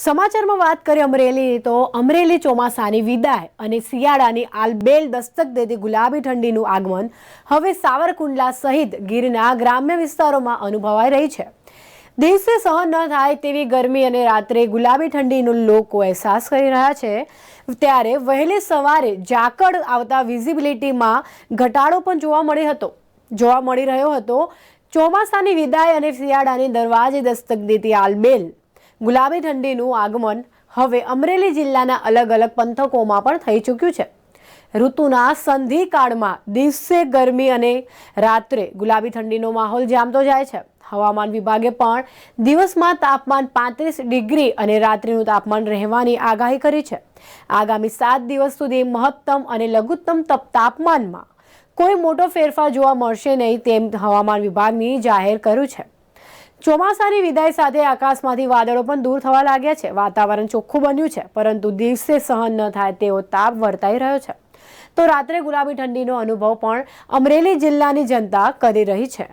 સમાચારમાં વાત કરીએ અમરેલીની તો અમરેલી ચોમાસાની વિદાય અને શિયાળાની આલબેલ દસ્તક દેતી ગુલાબી ઠંડીનું આગમન હવે સાવરકુંડલા સહિત ગીરના ગ્રામ્ય વિસ્તારોમાં અનુભવાઈ રહી છે. દિવસે સહન ન થાય તેવી ગરમી અને રાત્રે ગુલાબી ઠંડીનો લોકો અહેસાસ કરી રહ્યા છે. ત્યારે વહેલી સવારે ઝાકળ આવતા વિઝિબિલિટીમાં ઘટાડો પણ જોવા મળી હતો. જોવા મળી રહ્યો હતો. ચોમાસાની વિદાય અને શિયાળાની દરવાજે દસ્તક દેતી આલબેલ ગુલાબી ઠંડીનું આગમન હવે અમરેલી જિલ્લાના અલગ અલગ પંથકોમાં પણ થઈ ચૂક્યું છે. ઋતુના સંધિકાળમાં દિવસે ગરમી અને રાત્રે ગુલાબી ઠંડીનો માહોલ જામતો જાય છે. હવામાન વિભાગે પણ દિવસમાં તાપમાન પાંત્રીસ ડિગ્રી અને રાત્રિનું તાપમાન રહેવાની આગાહી કરી છે. આગામી સાત દિવસ સુધી મહત્તમ અને લઘુત્તમ તપ તાપમાનમાં કોઈ મોટો ફેરફાર જોવા મળશે નહીં તેમ હવામાન વિભાગની જાહેર કર્યું છે. ચોમાસાની વિદાય સાથે આકાશમાંથી વાદળો પણ દૂર થવા લાગ્યા છે. વાતાવરણ ચોખ્ખું બન્યું છે, પરંતુ દિવસે સહન ન થાય તેવો તાપ વર્તાઈ રહ્યો છે. તો રાત્રે ગુલાબી ઠંડીનો અનુભવ પણ અમરેલી જિલ્લાની જનતા કરી રહી છે.